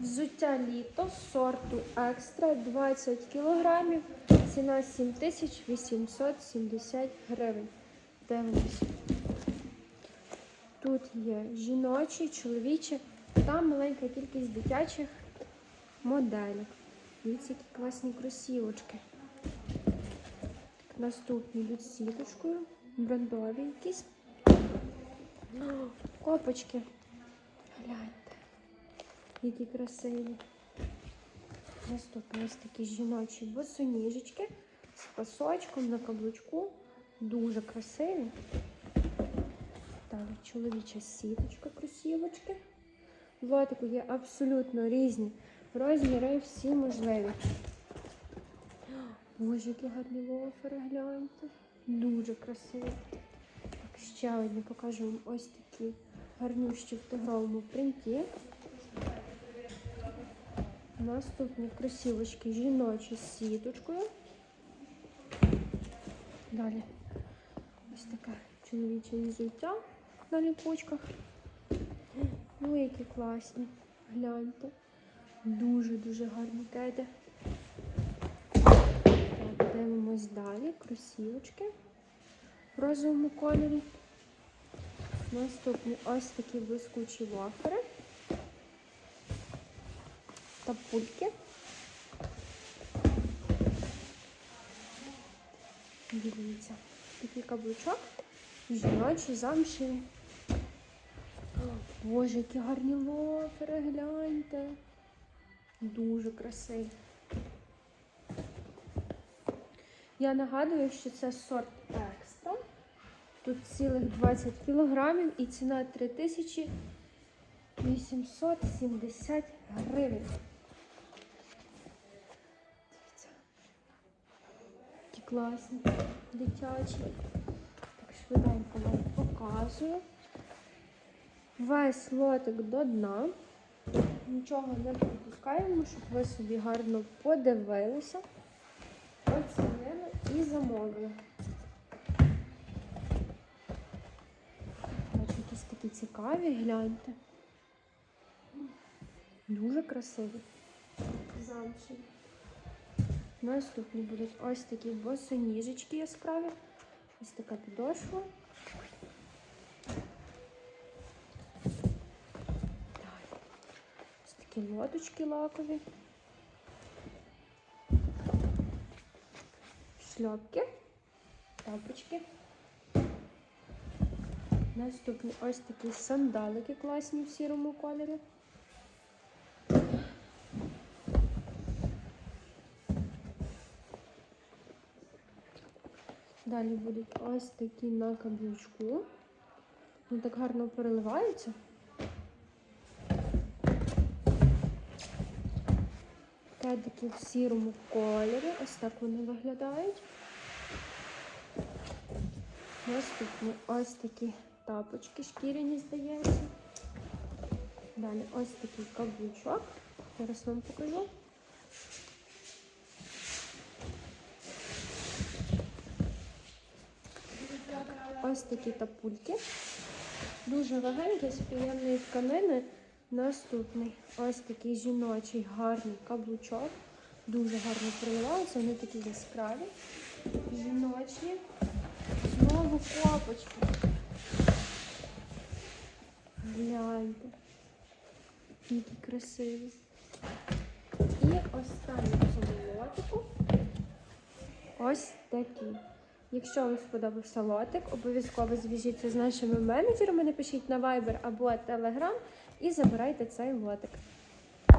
Взуття літо сорту екстра 20 кілограмів. Ціна 7870 гривень. Дивимося. Тут є жіночі, чоловічі та маленька кількість дитячих моделек. Дивіться, які класні кросівочки. Наступні йдуть сіточкою, брендові якісь. Копочки. Гляньте, які красиві. Наступні ось такі жіночі босоніжечки з пасочком на каблучку. Дуже красиві. Далі чоловіча сіточка, кросівочки. В лотику є абсолютно різні розміри, всі можливі. Боже, які гарні лофери, гляньте. Дуже красиві. Так, ще одні покажу вам ось такі гарнющі в тигровому принті. Наступні кросівочки жіночі з сіточкою. Далі ось таке чоловіче взуття на ліпучках. Ну, які класні. Гляньте. Дуже-дуже гарні кеди. Так, дивимось далі. Кросівочки в розовому кольорі. Наступні ось такі блискучі вафери. Та пульки. Дивіться, такий каблучок. Жіночі замшеві. Боже, які гарні лофери, гляньте. Дуже красиві. Я нагадую, що це сорт екстра. Тут цілих 20 кілограмів і ціна 3870 гривень. Класні, дитячі. Так швиденько вам показую. Весь лотик до дна. Нічого не пропускаємо, щоб ви собі гарно подивилися, оцінили і замовили. Бачу, якісь такі цікаві, гляньте. Дуже красиві. Замшеві. Наступні будуть ось такі босоніжечки яскраві. Ось така підошва. Так. Ось такі лодочки лакові. Шльопки, тапочки. Наступні ось такі сандалики класні в сірому кольорі. Далі будуть ось такі на каблучку. Вони так гарно переливаються. Кедики в сірому кольорі. Ось так вони виглядають. Наступні ось такі тапочки шкіряні, здається. Далі ось такий каблучок. Зараз вам покажу. Ось такі тапульки. Дуже легенькі, з приємної тканини. Наступний ось такий жіночий гарний каблучок. Дуже гарно проявляються, вони такі яскраві. Жіночі. Знову копочки. Гляньте. Які красиві. І останній цьому лотику ось такі. Якщо вам сподобався лотик, обов'язково зв'яжіться з нашими менеджерами, напишіть на Viber або Telegram і забирайте цей лотик.